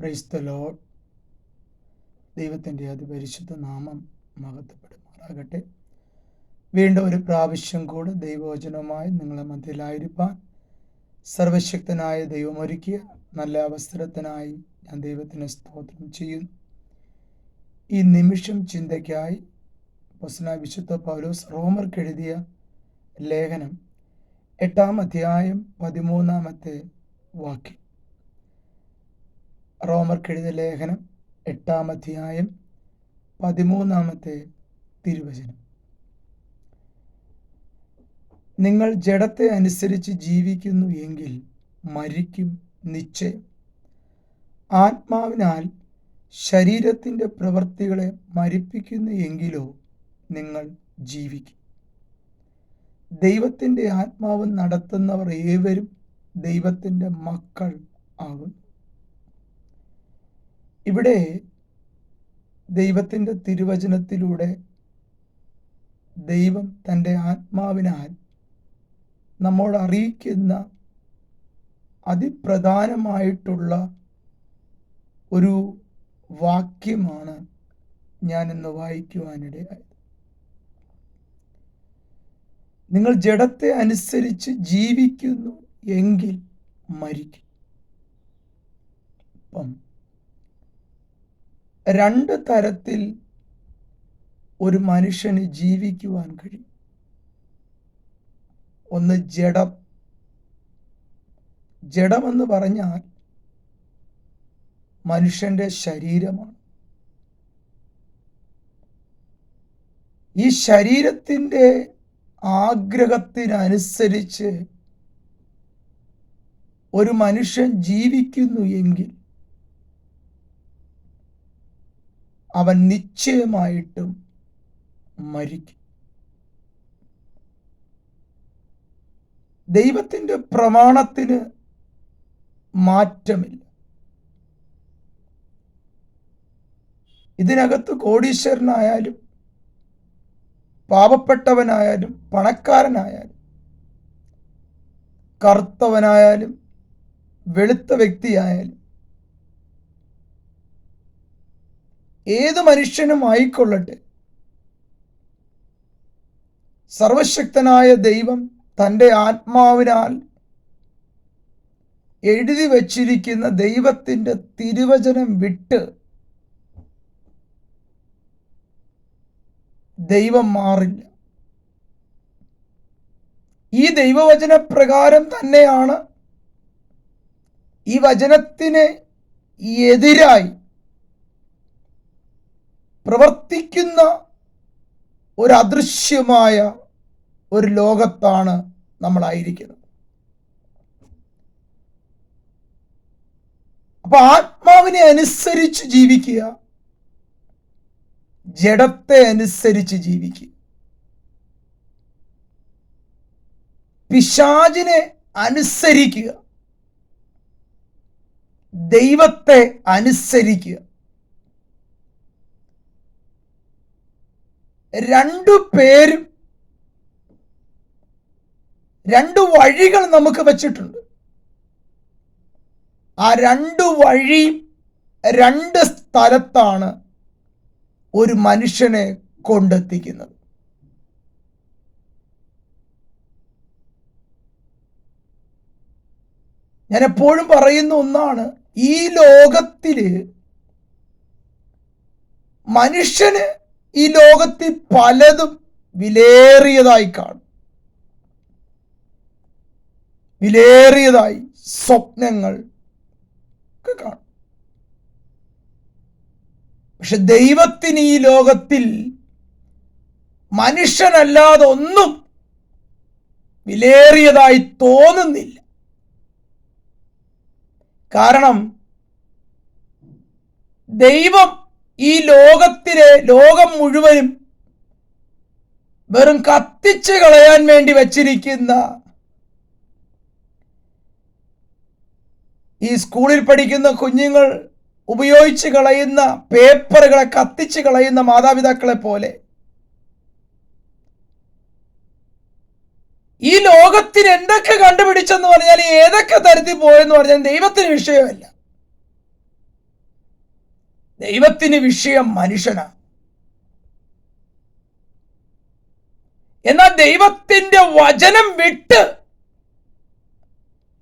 ക്രൈസ്തലോ ദൈവത്തിന്റെ അതിപരിശുദ്ധ നാമം മഹത്വപ്പെടുമാറാകട്ടെ. വീണ്ടും ഒരു പ്രാവശ്യം കൂടെ ദൈവവചനവുമായി നിങ്ങളെ മധ്യയിലായിരിക്കാൻ സർവശക്തനായ ദൈവമൊരുക്കിയ നല്ല അവസരത്തിനായി ഞാൻ ദൈവത്തിന് സ്തോത്രം ചെയ്യുന്നു. ഈ നിമിഷം ചിന്തയ്ക്കായി പൊസ്ന വിശുദ്ധ പൗലോസ് റോമർക്ക് എഴുതിയ ലേഖനം എട്ടാം അധ്യായം പതിമൂന്നാമത്തെ വാക്യം. റോമർക്ക് എഴുതിയ ലേഖനം എട്ടാം അധ്യായം പതിമൂന്നാമത്തെ തിരുവചനം. നിങ്ങൾ ജഡത്തെ അനുസരിച്ച് ജീവിക്കുന്നു എങ്കിൽ മരിക്കും നിശ്ചയം. ആത്മാവിനാൽ ശരീരത്തിന്റെ പ്രവൃത്തികളെ മരിപ്പിക്കുന്നു എങ്കിലോ നിങ്ങൾ ജീവിക്കും. ദൈവത്തിന്റെ ആത്മാവ് നടത്തുന്നവർ ഏവരും ദൈവത്തിന്റെ മക്കൾ ആകുന്നു. ഇവിടെ ദൈവത്തിന്റെ തിരുവചനത്തിലൂടെ ദൈവം തന്റെ ആത്മാവിനാൽ നമ്മോട് അറിയിക്കുന്ന അതിപ്രധാനമായിട്ടുള്ള ഒരു വാക്യമാണ് ഞാനിന്ന് വായിക്കുവാനിടയായത്. നിങ്ങൾ ജഡത്തെ അനുസരിച്ച് ജീവിക്കുന്നു എങ്കിൽ മരിക്കും. രണ്ട് തരത്തിൽ ഒരു മനുഷ്യന് ജീവിക്കുവാൻ കഴിയും. ഒന്ന് ജഡം. ജഡമെന്ന് പറഞ്ഞാൽ മനുഷ്യന്റെ ശരീരമാണ്. ഈ ശരീരത്തിന്റെ ആഗ്രഹത്തിനനുസരിച്ച് ഒരു മനുഷ്യൻ ജീവിക്കുന്നു എങ്കിൽ അവൻ നിശ്ചയമായിട്ടും മരിക്കും. ദൈവത്തിന്റെ പ്രമാണത്തിന് മാറ്റമില്ല. ഇതിനകത്ത് കോടീശ്വരനായാലും പാവപ്പെട്ടവനായാലും പണക്കാരനായാലും കറുത്തവനായാലും വെളുത്ത വ്യക്തിയായാലും ഏത് മനുഷ്യനും ആയിക്കൊള്ളട്ടെ. സർവശക്തനായ ദൈവം തന്റെ ആത്മാവിനാൽ എഴുതി വച്ചിരിക്കുന്ന ദൈവത്തിന്റെ തിരുവചനം വിട്ട് ദൈവം മാറില്ല. ഈ ദൈവവചന പ്രകാരം തന്നെയാണ് ഈ വചനത്തിന് എതിരായി പ്രവർത്തിക്കുന്ന ഒരു അദൃശ്യമായ ഒരു ലോകത്താണ് നമ്മളായിരിക്കുന്നത്. അപ്പൊ ആത്മാവിനെ അനുസരിച്ച് ജീവിക്കുക ജഡത്തെ അനുസരിച്ച് ജീവിക്കുക. പിശാചിനെ അനുസരിക്കുക ദൈവത്തെ അനുസരിക്കുക. രണ്ടു പേരും രണ്ട് വഴികൾ നമുക്ക് വെച്ചിട്ടുണ്ട്. ആ രണ്ട് വഴി രണ്ട് സ്ഥലത്താണ് ഒരു മനുഷ്യനെ കൊണ്ടെത്തിക്കുന്നത്. ഞാൻ എപ്പോഴും പറയുന്ന ഒന്നാണ് ഈ ലോകത്തിൽ മനുഷ്യന് ഈ ലോകത്തിൽ പലതും വിലേറിയതായി കാണും. വിലേറിയതായി സ്വപ്നങ്ങൾ കാണും. പക്ഷെ ദൈവത്തിന് ഈ ലോകത്തിൽ മനുഷ്യനല്ലാതെ ഒന്നും വിലേറിയതായി തോന്നുന്നില്ല. കാരണം ദൈവം ഈ ലോകത്തിലെ ലോകം മുഴുവനും വെറും കത്തിച്ച് കളയാൻ വേണ്ടി വച്ചിരിക്കുന്ന ഈ സ്കൂളിൽ പഠിക്കുന്ന കുഞ്ഞുങ്ങൾ ഉപയോഗിച്ച് കളയുന്ന പേപ്പറുകളെ കത്തിച്ച് കളയുന്ന മാതാപിതാക്കളെ പോലെ ഈ ലോകത്തിന് എന്തൊക്കെ കണ്ടുപിടിച്ചെന്ന് പറഞ്ഞാൽ ഏതൊക്കെ തരത്തിൽ പോയെന്ന് പറഞ്ഞാൽ ദൈവത്തിന് വിഷയമല്ല. ദൈവത്തിന് വിഷയം മനുഷ്യനാണ്. എന്നാൽ ദൈവത്തിന്റെ വചനം വിട്ട്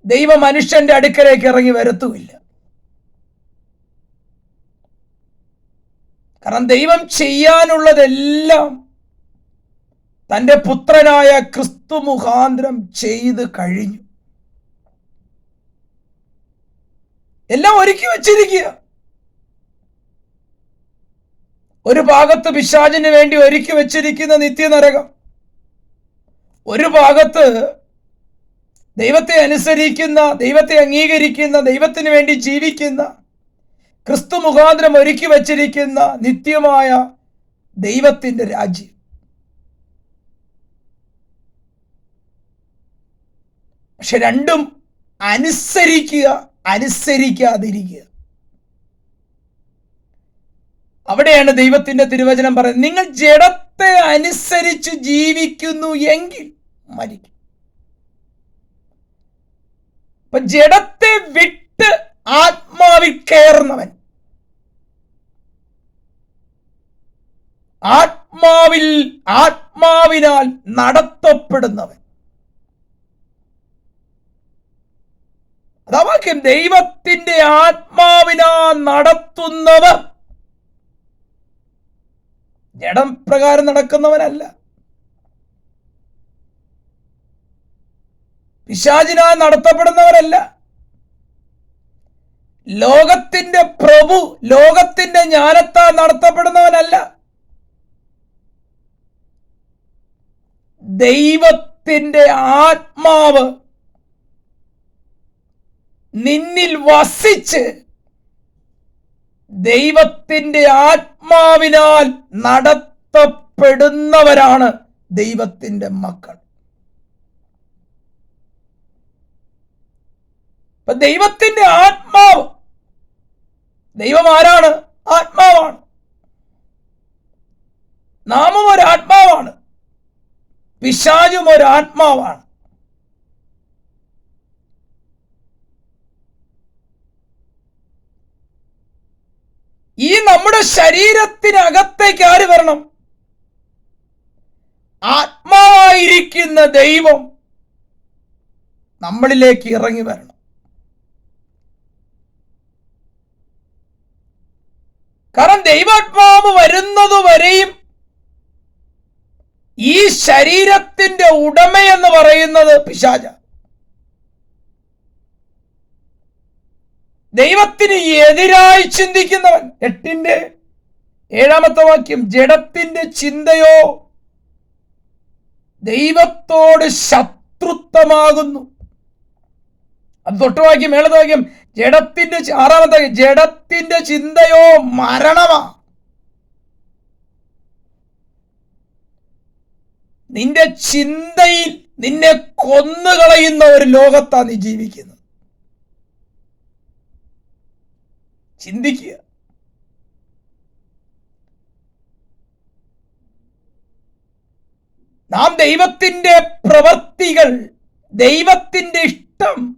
ദൈവ മനുഷ്യന്റെ അടുക്കലേക്ക് ഇറങ്ങി വരത്തുമില്ല. കാരണം ദൈവം ചെയ്യാനുള്ളതെല്ലാം തന്റെ പുത്രനായ ക്രിസ്തു മുഖാന്തരം ചെയ്ത് കഴിഞ്ഞു. എല്ലാം ഒരുക്കി വച്ചിരിക്കുക. ഒരു ഭാഗത്ത് പിശാചിന് വേണ്ടി ഒരുക്കി വച്ചിരിക്കുന്ന നിത്യനരകം. ഒരു ഭാഗത്ത് ദൈവത്തെ അനുസരിക്കുന്ന ദൈവത്തെ അംഗീകരിക്കുന്ന ദൈവത്തിന് വേണ്ടി ജീവിക്കുന്ന ക്രിസ്തു മുഖാന്തരം ഒരുക്കി വച്ചിരിക്കുന്ന നിത്യമായ ദൈവത്തിന്റെ രാജ്യം. പക്ഷെ രണ്ടും അനുസരിക്കുക അനുസരിക്കാതിരിക്കുക. അവിടെയാണ് ദൈവത്തിന്റെ തിരുവചനം പറയുന്നത്. നിങ്ങൾ ജഡത്തെ അനുസരിച്ച് ജീവിക്കുന്നു എങ്കിൽ മരിക്കും. ഇപ്പൊ ജഡത്തെ വിട്ട് ആത്മാവിൽ കയറുന്നവൻ ആത്മാവിൽ ആത്മാവിനാൽ നടത്തപ്പെടുന്നവൻ. അതാവാക്യം ദൈവത്തിന്റെ ആത്മാവിനാ നടത്തുന്നവർ ജഡം പ്രകാരം നടക്കുന്നവനല്ല. പിശാചിനാൽ നടത്തപ്പെടുന്നവരല്ല. ലോകത്തിന്റെ പ്രഭു ലോകത്തിന്റെ ജ്ഞാനത്താൽ നടത്തപ്പെടുന്നവനല്ല. ദൈവത്തിന്റെ ആത്മാവ് നിന്നിൽ വസിച്ച് ദൈവത്തിന്റെ ആത്മാവിനാൽ നടത്തപ്പെടുന്നവരാണ് ദൈവത്തിന്റെ മക്കൾ. ഇപ്പൊ ദൈവത്തിന്റെ ആത്മാവ് ദൈവം ആരാണ്? ആത്മാവാണ്. നാമും ഒരു ആത്മാവാണ് പിശാചും ഒരു ആത്മാവാണ് ഈ നമ്മുടെ ശരീരത്തിനകത്തേക്ക് ആര് വരണം? ആത്മാവായിരിക്കുന്ന ദൈവം നമ്മളിലേക്ക് ഇറങ്ങി വരണം. കാരണം ദൈവാത്മാവ് വരുന്നതുവരെയും ഈ ശരീരത്തിന്റെ ഉടമയെന്ന് പറയുന്നത് പിശാച ദൈവത്തിന് എതിരായി ചിന്തിക്കുന്നവൻ. എട്ടിന്റെ ഏഴാമത്തെ വാക്യം ജഡത്തിന്റെ ചിന്തയോ ദൈവത്തോട് ശത്രുത്വമാകുന്നു. അത് തൊട്ടുവാക്യം ഏഴത്തെ വാക്യം ജഡത്തിന്റെ ആറാമത്തെ ജഡത്തിന്റെ ചിന്തയോ മരണമാ. നിന്റെ ചിന്തയിൽ നിന്നെ കൊന്നുകളയുന്ന ഒരു ലോകത്താണ് നീ ജീവിക്കുന്നത്. ചിന്തിക്കുക. നാം ദൈവത്തിന്റെ പ്രവർത്തികൾ ദൈവത്തിന്റെ ഇഷ്ടം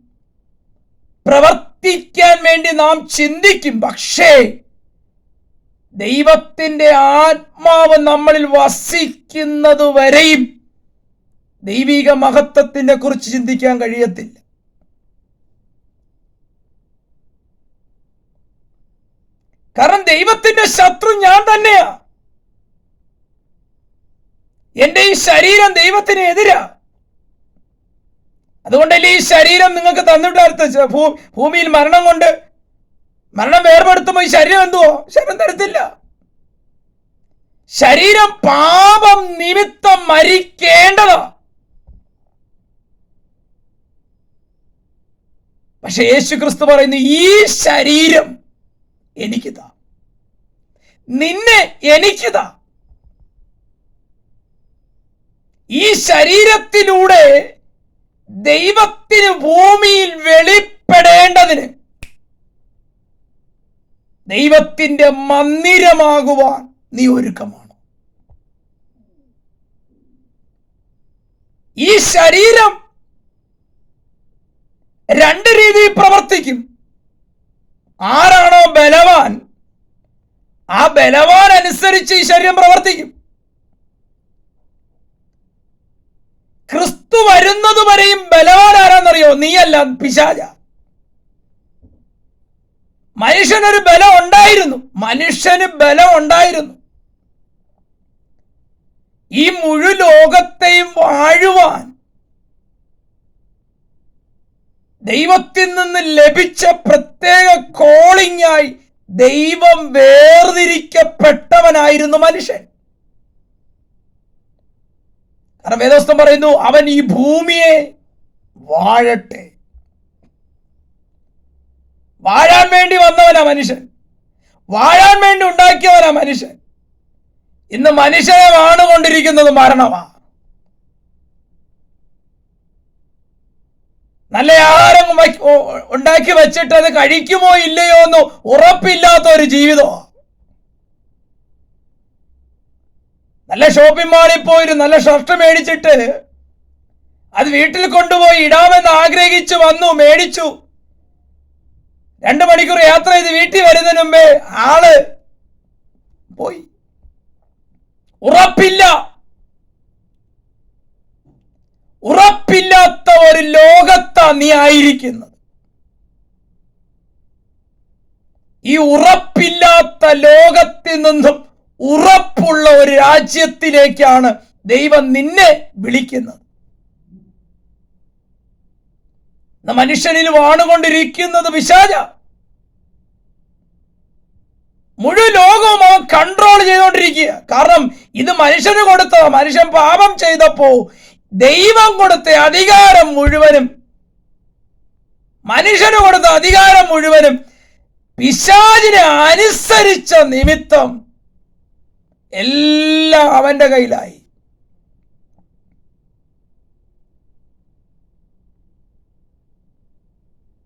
പ്രവർത്തിക്കാൻ വേണ്ടി നാം ചിന്തിക്കും. പക്ഷേ ദൈവത്തിന്റെ ആത്മാവ് നമ്മളിൽ വസിക്കുന്നത് വരെയും ദൈവിക മഹത്വത്തിനെ കുറിച്ച് ചിന്തിക്കാൻ കഴിയത്തില്ല. കാരണം ദൈവത്തിന്റെ ശത്രു ഞാൻ തന്നെയാ. എന്റെ ഈ ശരീരം ദൈവത്തിന് എതിരാ. അതുകൊണ്ടല്ലേ ഈ ശരീരം നിങ്ങൾക്ക് തന്നിട്ടടുത്ത് ഭൂമിയിൽ മരണം കൊണ്ട് മരണം വേർപെടുത്തുമ്പോൾ ഈ ശരീരം എന്തുവോ? ശരീരം തരത്തില്ല. ശരീരം പാപം നിമിത്തം മരിക്കേണ്ടതാ. പക്ഷെ യേശു ക്രിസ്തു പറയുന്നു ഈ ശരീരം എനിക്ക് താ. നിന്നെ എനിക്ക് താ. ഈ ശരീരത്തിലൂടെ ദൈവത്തിന് ഭൂമിയിൽ വെളിപ്പെടേണ്ടതിന് ദൈവത്തിന്റെ മന്ദിരമാകുവാൻ നീ ഒരുക്കമാണ്. ഈ ശരീരം രണ്ട് രീതിയിൽ പ്രവർത്തിക്കും. ആരാണോ ബലവാൻ ആ ബലവാൻ അനുസരിച്ച് ഈ ശരീരം പ്രവർത്തിക്കും. ക്രിസ്തു വരുന്നത് വരെയും ബലവാൻ ആരാന്നറിയോ? നീയല്ല പിശാച. മനുഷ്യനൊരു ബലം ഉണ്ടായിരുന്നു. മനുഷ്യന് ബലം ഉണ്ടായിരുന്നു. ഈ മുഴു ലോകത്തെയും വാഴുവാൻ ദൈവത്തിൽ നിന്ന് ലഭിച്ച പ്രത്യേക കോളിങ്ങായി ദൈവം വേർതിരിക്കപ്പെട്ടവനായിരുന്നു മനുഷ്യൻ. കാരണം വേദോസ്തം പറയുന്നു അവൻ ഈ ഭൂമിയെ വാഴട്ടെ. വാഴാൻ വേണ്ടി വന്നവനാ മനുഷ്യൻ. വാഴാൻ വേണ്ടി ഉണ്ടാക്കിയവനാ മനുഷ്യൻ. ഇന്ന് മനുഷ്യനെ വാണുകൊണ്ടിരിക്കുന്നത് മരണമാ. നല്ല ആഹാരം ഉണ്ടാക്കി വെച്ചിട്ട് അത് കഴിക്കുമോ ഇല്ലയോ എന്ന് ഉറപ്പില്ലാത്ത ഒരു ജീവിതമാണ് നല്ല ഷോപ്പിംഗ് മാളിൽ പോയി നല്ല ഷർട്ട് മേടിച്ചിട്ട് അത് വീട്ടിൽ കൊണ്ടുപോയി ഇടാമെന്ന് ആഗ്രഹിച്ചു വന്നു മേടിച്ചു. രണ്ടു മണിക്കൂർ യാത്ര ചെയ്ത് വീട്ടിൽ വരുന്നതിന് മുമ്പേ ആൾ പോയി. ഉറപ്പില്ല ഉറപ്പില്ലാത്ത ഒരു ലോകത്താ നീ ആയിരിക്കുന്നത് ഈ ഉറപ്പില്ലാത്ത ലോകത്തിൽ നിന്നും ഉറപ്പുള്ള ഒരു രാജ്യത്തിലേക്കാണ് ദൈവം നിന്നെ വിളിക്കുന്നത്. മനുഷ്യനിൽ വാണുകൊണ്ടിരിക്കുന്നത് പിശാച. മുഴുവൻ ലോകവും അവൻ കൺട്രോൾ ചെയ്തുകൊണ്ടിരിക്കുക കാരണം ഇത് മനുഷ്യന് കൊടുത്ത മനുഷ്യൻ പാപം ചെയ്തപ്പോ ദൈവം കൊടുത്ത അധികാരം മുഴുവനും മനുഷ്യന് കൊടുത്ത അധികാരം മുഴുവനും പിശാചിനെ അനുസരിച്ച നിമിത്തം എല്ലാം അവന്റെ കയ്യിലായി.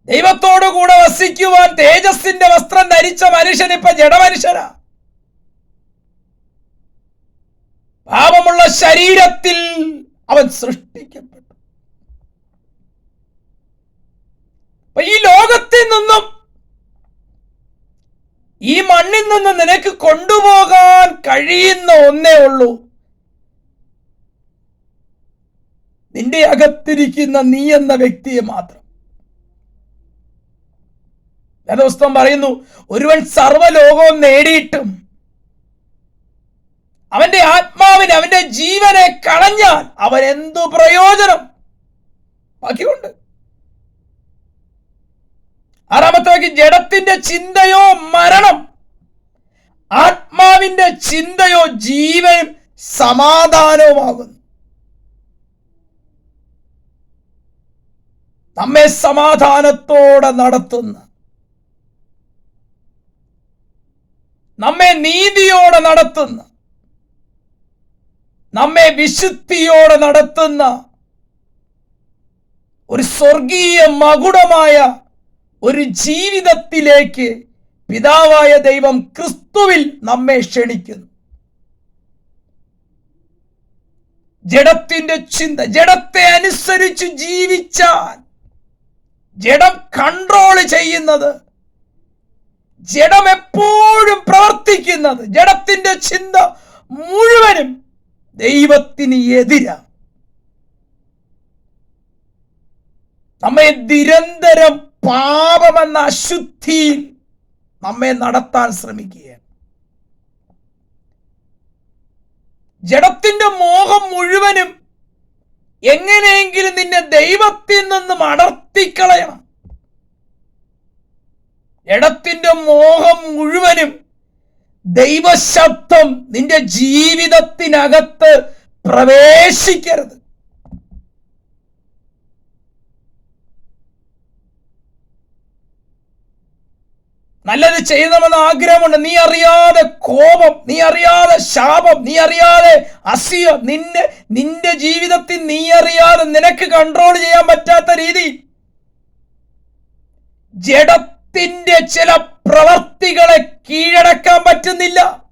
ദൈവത്തോടു കൂടെ വസിക്കുവാൻ തേജസ്സിന്റെ വസ്ത്രം ധരിച്ച മനുഷ്യൻ ഇപ്പൊ ജഡമനുഷ്യനാ. പാപമുള്ള ശരീരത്തിൽ അവൻ സൃഷ്ടിക്കപ്പെട്ടു. അപ്പൊ ഈ ലോകത്തിൽ നിന്നും ഈ മണ്ണിൽ നിന്ന് നിനക്ക് കൊണ്ടുപോകാൻ കഴിയുന്ന ഒന്നേ ഉള്ളൂ. നിന്റെ അകത്തിരിക്കുന്ന നീ എന്ന വ്യക്തിയെ മാത്രം. വേദപുസ്തകം പറയുന്നു ഒരുവൻ സർവലോകവും നേടിയിട്ടും അവന്റെ ആത്മാവിന് അവന്റെ ജീവനെ കളഞ്ഞാൽ അവൻ എന്തു പ്രയോജനം? ബാക്കിയുണ്ട്. വാക്യം ജഡത്തിന്റെ ചിന്തയോ മരണം ആത്മാവിന്റെ ചിന്തയോ ജീവനും സമാധാനവുമാകുന്നു. നമ്മെ സമാധാനത്തോടെ നടത്തുന്ന നമ്മെ നീതിയോടെ നടത്തുന്ന നമ്മെ വിശുദ്ധിയോടെ നടത്തുന്ന ഒരു സ്വർഗീയ മകുടമായ ഒരു ജീവിതത്തിലേക്ക് പിതാവായ ദൈവം ക്രിസ്തുവിൽ നമ്മെ ക്ഷണിക്കുന്നു. ജഡത്തിന്റെ ചിന്ത ജഡത്തെ അനുസരിച്ച് ജീവിച്ചാൽ ജഡം കൺട്രോൾ ചെയ്യുന്നത് ജഡം എപ്പോഴും പ്രവർത്തിക്കുന്നത് ജഡത്തിന്റെ ചിന്ത മുഴുവനും ദൈവത്തിന് എതിരാ നമ്മെ നിരന്തരം പാപമെന്ന അശുദ്ധിയിൽ നമ്മെ നടത്താൻ ശ്രമിക്കുകയാണ്. ജഡത്തിന്റെ മോഹം മുഴുവനും എങ്ങനെയെങ്കിലും നിന്നെ ദൈവത്തിൽ നിന്നും അടർത്തിക്കളയണം. ജഡത്തിന്റെ മോഹം മുഴുവനും ദൈവശബ്ദം നിന്റെ ജീവിതത്തിനകത്ത് പ്രവേശിക്കരുത്. നല്ലത് ചെയ്യണമെന്ന് ആഗ്രഹമുണ്ട്. നീ അറിയാതെ കോപം നീ അറിയാതെ ശാപം നീ അറിയാതെ അസിയ നിന്റെ നിന്റെ ജീവിതത്തിൽ നീ അറിയാതെ നിനക്ക് കൺട്രോൾ ചെയ്യാൻ പറ്റാത്ത രീതി. ജഡത്തിന്റെ ചില പ്രവർത്തികളെ കീഴടക്കാൻ പറ്റുന്നില്ല.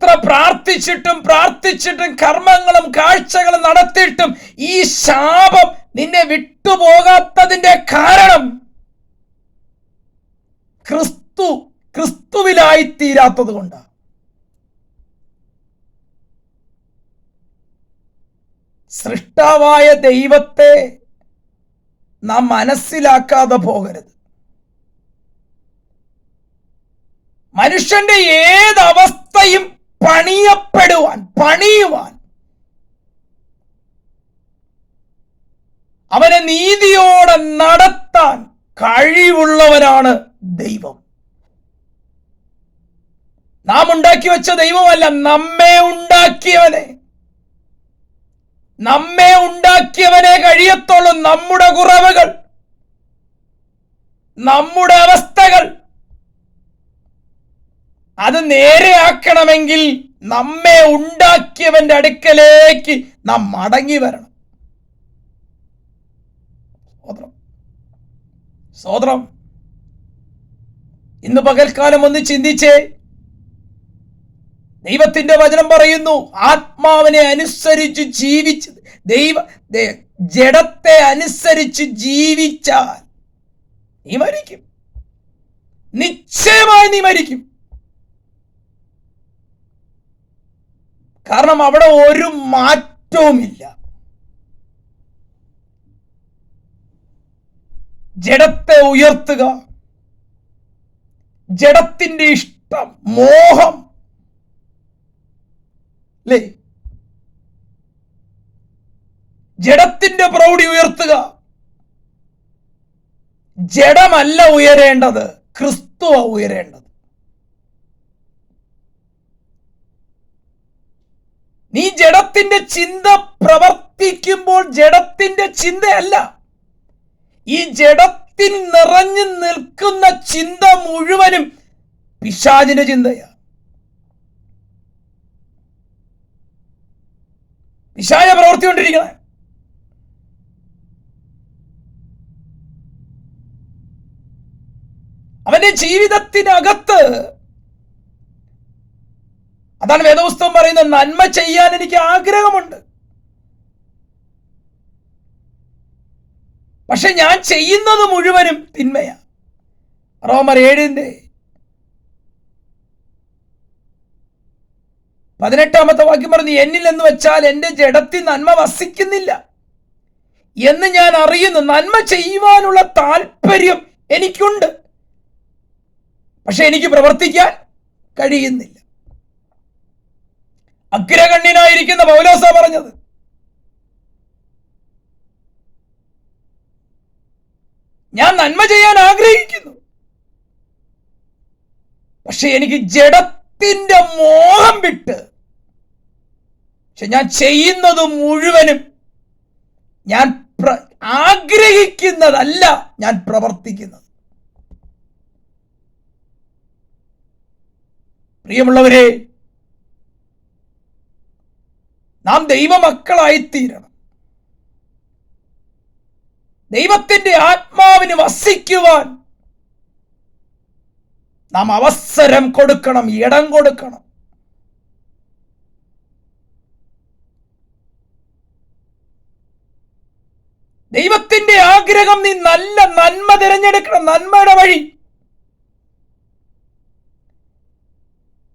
എത്ര പ്രാർത്ഥിച്ചിട്ടും പ്രാർത്ഥിച്ചിട്ടും കർമ്മങ്ങളും കാഴ്ചകളും നടത്തിയിട്ടും ഈ ശാപം നിന്നെ വിട്ടുപോകാത്തതിന്റെ കാരണം ക്രിസ്തു ക്രിസ്തുവിലായി തീരാത്തത് കൊണ്ടാണ് സൃഷ്ടാവായ ദൈവത്തെ നാം മനസ്സിലാക്കാതെ പോകരുത്. മനുഷ്യന്റെ ഏതവസ്ഥയും പണിയപ്പെടുവാൻ പണിയുവാൻ. അവനെ നീതിയോടെ നടത്താൻ കഴിവുള്ളവനാണ് ദൈവം. നാം ഉണ്ടാക്കി വെച്ച ദൈവമല്ല നമ്മെ ഉണ്ടാക്കിയവനെ. നമ്മെ ഉണ്ടാക്കിയവനെ കഴിയത്തുള്ളൂ നമ്മുടെ കുറവുകൾ നമ്മുടെ അവസ്ഥകൾ. അത് നേരെയാക്കണമെങ്കിൽ നമ്മെ ഉണ്ടാക്കിയവന്റെ അടുക്കലേക്ക് നാം മടങ്ങി വരണം. സോദരം ഇന്ന് പകൽക്കാലം ഒന്ന് ചിന്തിച്ചേ. ദൈവത്തിന്റെ വചനം പറയുന്നു ആത്മാവിനെ അനുസരിച്ച് ജീവിച്ച് ദൈവ ജഡത്തെ അനുസരിച്ച് ജീവിച്ചാൽ നീ മരിക്കും. നിശ്ചയമായി നീ മരിക്കും. കാരണം അവിടെ ഒരു മാറ്റവുമില്ല. ജഡത്തെ ഉയർത്തുക ജഡത്തിന്റെ ഇഷ്ടം മോഹം. അല്ലേ ജഡത്തിന്റെ പ്രൗഢി ഉയർത്തുക. ജഡമല്ല ഉയരേണ്ടത് ക്രിസ്തുവ ഉയരേണ്ടത്. നീ ജഡത്തിന്റെ ചിന്ത പ്രവർത്തിക്കുമ്പോൾ ജഡത്തിന്റെ ചിന്തയല്ല. ഈ ജഡത്തിൽ നിറഞ്ഞു നിൽക്കുന്ന ചിന്ത മുഴുവനും പിശാചിന്റെ ചിന്തയാണ് പിശാച പ്രവർത്തിക്കൊണ്ടിരിക്കുന്നത് അവന്റെ ജീവിതത്തിനകത്ത് അതാണ് വേദപുസ്തകം പറയുന്നത് നന്മ ചെയ്യാൻ എനിക്ക് ആഗ്രഹമുണ്ട്. പക്ഷെ ഞാൻ ചെയ്യുന്നത് മുഴുവനും തിന്മയാ റോമർ ഏഴിന്റെ പതിനെട്ടാമത്തെ വാക്യം പറഞ്ഞു എന്നിൽ എന്ന് വെച്ചാൽ എന്റെ ജഡത്തിൽ നന്മ വസിക്കുന്നില്ല. എന്ന് ഞാൻ അറിയുന്നു നന്മ ചെയ്യുവാനുള്ള താല്പര്യം എനിക്കുണ്ട്. പക്ഷെ എനിക്ക് പ്രവർത്തിക്കാൻ കഴിയുന്നില്ല. അഗ്രഗണ്യനായിരിക്കുന്ന പൗലോസ പറഞ്ഞത്. ഞാൻ നന്മ ചെയ്യാൻ ആഗ്രഹിക്കുന്നു. പക്ഷെ എനിക്ക് ജഡത്തിന്റെ മോഹം വിട്ട് പക്ഷെ ഞാൻ ചെയ്യുന്നത് മുഴുവനും ഞാൻ ആഗ്രഹിക്കുന്നതല്ല ഞാൻ പ്രവർത്തിക്കുന്നത്. പ്രിയമുള്ളവരെ നാം ദൈവമക്കളായിത്തീരണം. ദൈവത്തിന്റെ ആത്മാവിന് വസിക്കുവാൻ നാം അവസരം കൊടുക്കണം ഇടം കൊടുക്കണം. ദൈവത്തിന്റെ ആഗ്രഹം നീ നല്ല നന്മ തിരഞ്ഞെടുക്കണം നന്മയുടെ വഴി.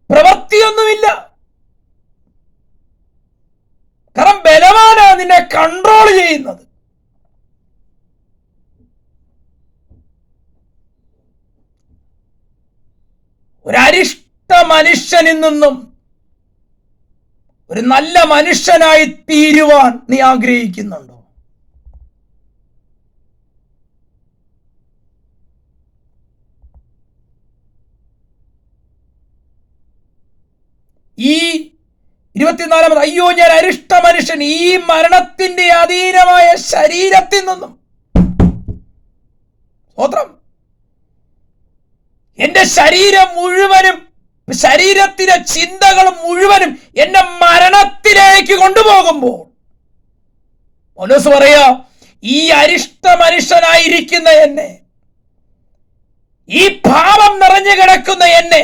പ്രവൃത്തിയൊന്നുമില്ല. കാരണം ബലവാനാണ് നിന്നെ കൺട്രോൾ ചെയ്യുന്നത്. ഒരരിഷ്ട മനുഷ്യനിൽ നിന്നും ഒരു നല്ല മനുഷ്യനായി തീരുവാൻ നീ ആഗ്രഹിക്കുന്നുണ്ടോ? ഈ ഇരുപത്തിനാലാമത് അയ്യോ ഞാൻ അരിഷ്ട മനുഷ്യൻ. ഈ മരണത്തിന്റെ അധീനമായ ശരീരത്തിൽ നിന്നും. സ്വത്രം എന്റെ ശരീരം മുഴുവനും ശരീരത്തിലെ ചിന്തകൾ മുഴുവനും എന്നെ മരണത്തിലേക്ക് കൊണ്ടുപോകുമ്പോൾ മനസ്സ് പറയാ ഈ അരിഷ്ട മനുഷ്യനായിരിക്കുന്ന എന്നെ ഈ ഭാവം നിറഞ്ഞു കിടക്കുന്ന എന്നെ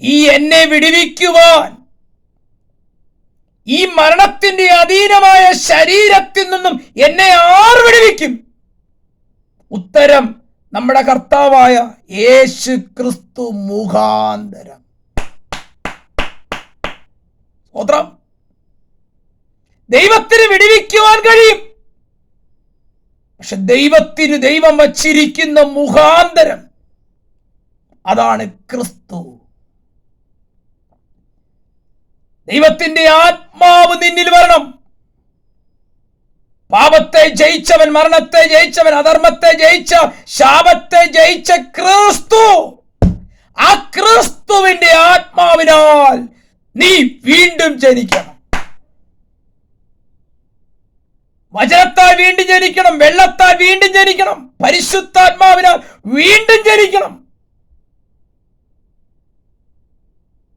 ഈ എന്നെ വിടിവിക്കുവാൻ ഈ മരണത്തിന്റെ അധീനമായ ശരീരത്തിൽ നിന്നും എന്നെ ആർ വിടുവിക്കും? ഉത്തരം നമ്മുടെ കർത്താവായ യേശു ക്രിസ്തു മുഖാന്തരം. ദൈവത്തിന് വിടിവിക്കുവാൻ കഴിയും. പക്ഷെ ദൈവത്തിന് ദൈവം വച്ചിരിക്കുന്ന മുഖാന്തരം അതാണ് ക്രിസ്തു. ദൈവത്തിന്റെ ആത്മാവ് നിന്നിൽ വരണം. പാപത്തെ ജയിച്ചവൻ മരണത്തെ ജയിച്ചവൻ അധർമ്മത്തെ ജയിച്ച ശാപത്തെ ജയിച്ച ക്രിസ്തു. ആ ക്രിസ്തുവിന്റെ ആത്മാവിനാൽ നീ വീണ്ടും ജനിക്കണം. വചനത്താൽ വീണ്ടും ജനിക്കണം വെള്ളത്താൽ വീണ്ടും ജനിക്കണം പരിശുദ്ധാത്മാവിനാൽ വീണ്ടും ജനിക്കണം.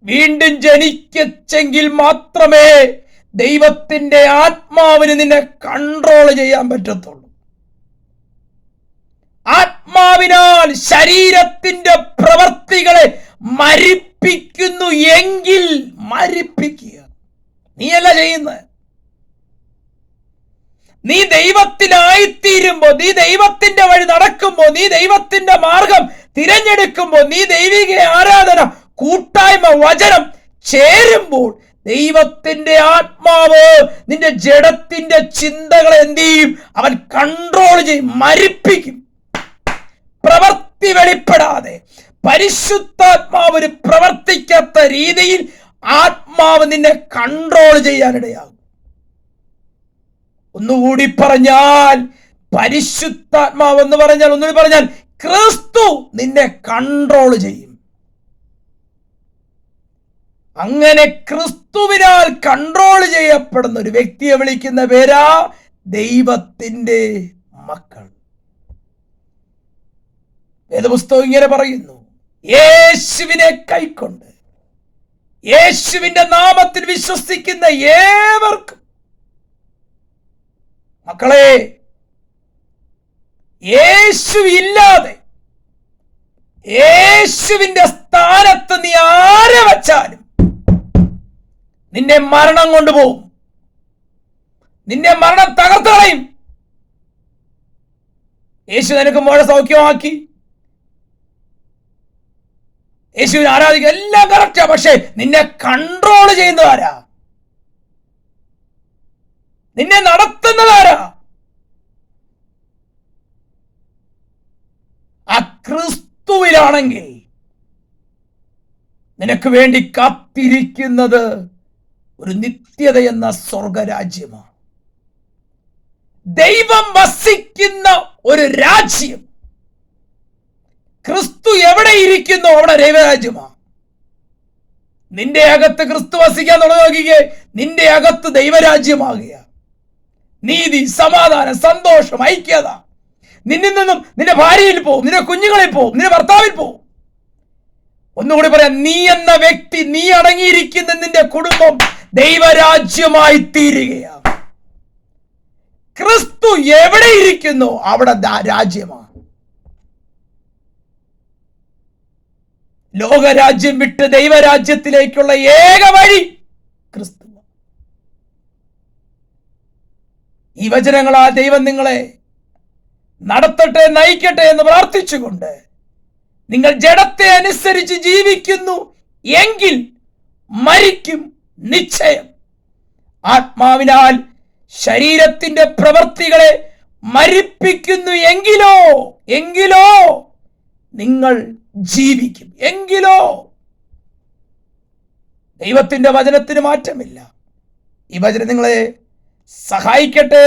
വീണ്ടും ജനിക്കച്ചെങ്കിൽ മാത്രമേ ദൈവത്തിന്റെ ആത്മാവിന് നിന്നെ കൺട്രോൾ ചെയ്യാൻ പറ്റത്തുള്ളൂ. ആത്മാവിനാൽ ശരീരത്തിന്റെ പ്രവർത്തികളെ മരിപ്പിക്കുന്നു എങ്കിൽ മരിപ്പിക്കുക. നീയല്ല ചെയ്യുന്നത്. നീ ദൈവത്തിനായിത്തീരുമ്പോ നീ ദൈവത്തിന്റെ വഴി നടക്കുമ്പോ നീ ദൈവത്തിന്റെ മാർഗം തിരഞ്ഞെടുക്കുമ്പോ നീ ദൈവിക ആരാധന കൂട്ടായ്മ വചനം ചേരുമ്പോൾ ദൈവത്തിന്റെ ആത്മാവ് നിന്റെ ജഡത്തിന്റെ ചിന്തകളെ എന്ത് ചെയ്യും? അവൻ കൺട്രോൾ ചെയ്യും മരിപ്പിക്കും. പ്രവർത്തി വെളിപ്പെടാതെ പരിശുദ്ധാത്മാവ് ഒരു പ്രവർത്തിക്കാത്ത രീതിയിൽ ആത്മാവ് നിന്നെ കൺട്രോൾ ചെയ്യാനിടയാകും ഒന്നുകൂടി പറഞ്ഞാൽ പരിശുദ്ധാത്മാവ് എന്ന് പറഞ്ഞാൽ ഒന്നുകൂടി പറഞ്ഞാൽ ക്രിസ്തു നിന്നെ കൺട്രോൾ ചെയ്യും. അങ്ങനെ ക്രിസ്തുവിനാൽ കൺട്രോൾ ചെയ്യപ്പെടുന്ന ഒരു വ്യക്തിയെ വിളിക്കുന്ന പേരാ ദൈവത്തിന്റെ മക്കൾ. വേദപുസ്തകം ഇങ്ങനെ പറയുന്നു യേശുവിനെ കൈക്കൊണ്ട് യേശുവിന്റെ നാമത്തിൽ വിശ്വസിക്കുന്ന ഏവർക്കും. മക്കളെ യേശു ഇല്ലാതെ യേശുവിന്റെ സ്ഥാനത്ത് നീ ആരെ വച്ചാലും നിന്നെ മരണം കൊണ്ടുപോകും നിന്റെ മരണം തകർത്തളയും യേശു നിനക്ക് മോഴ സൗഖ്യമാക്കി. യേശുവിനെ ആരാധിക്കുക എല്ലാം കറക്റ്റാ പക്ഷെ നിന്നെ കൺട്രോൾ ചെയ്യുന്നതാരാ നിന്നെ നടത്തുന്നതാരാ ആ ക്രിസ്തുവിലാണെങ്കിൽ നിനക്ക് വേണ്ടി കാത്തിരിക്കുന്നത് ഒരു നിത്യത എന്ന സ്വർഗരാജ്യമാണ് ദൈവം വസിക്കുന്ന ഒരു രാജ്യം. ക്രിസ്തു എവിടെ ഇരിക്കുന്നു അവിടെ ദൈവരാജ്യമാണ് നിന്റെ അകത്ത് ക്രിസ്തു വസിക്കാൻ തുടങ്ങുകയെ നിന്റെ അകത്ത് ദൈവരാജ്യമാകുക. നീതി സമാധാനം സന്തോഷം ഐക്യത. നിന്നിൽ നിന്നും നിന്റെ ഭാര്യയിൽ പോവും നിന്റെ കുഞ്ഞുങ്ങളിൽ പോവും നിന്റെ ഭർത്താവിൽ പോവും. ഒന്നുകൂടി പറയാം നീ എന്ന വ്യക്തി നീ അടങ്ങിയിരിക്കുന്ന നിന്റെ കുടുംബം ദൈവരാജ്യമായി തീരുകയാണ്. ക്രിസ്തു എവിടെ ഇരിക്കുന്നു? അവിടെ രാജ്യമാണ്. ലോകരാജ്യം വിട്ട് ദൈവരാജ്യത്തിലേക്കുള്ള ഏക വഴി ക്രിസ്തു. ഈ വചനങ്ങളാ ദൈവം നിങ്ങളെ നടത്തട്ടെ നയിക്കട്ടെ എന്ന് പ്രാർത്ഥിച്ചുകൊണ്ട് നിങ്ങൾ ജഡത്തെ അനുസരിച്ച് ജീവിക്കുന്നു എങ്കിൽ മരിക്കും. നിശ്ചയം. ആത്മാവിനാൽ ശരീരത്തിന്റെ പ്രവൃത്തികളെ മരിപ്പിക്കുന്നു എങ്കിലോ എങ്കിലോ നിങ്ങൾ ജീവിക്കും. എങ്കിലോ. ദൈവത്തിന്റെ വചനത്തിന് മാറ്റമില്ല. ഈ വചനം നിങ്ങളെ സഹായിക്കട്ടെ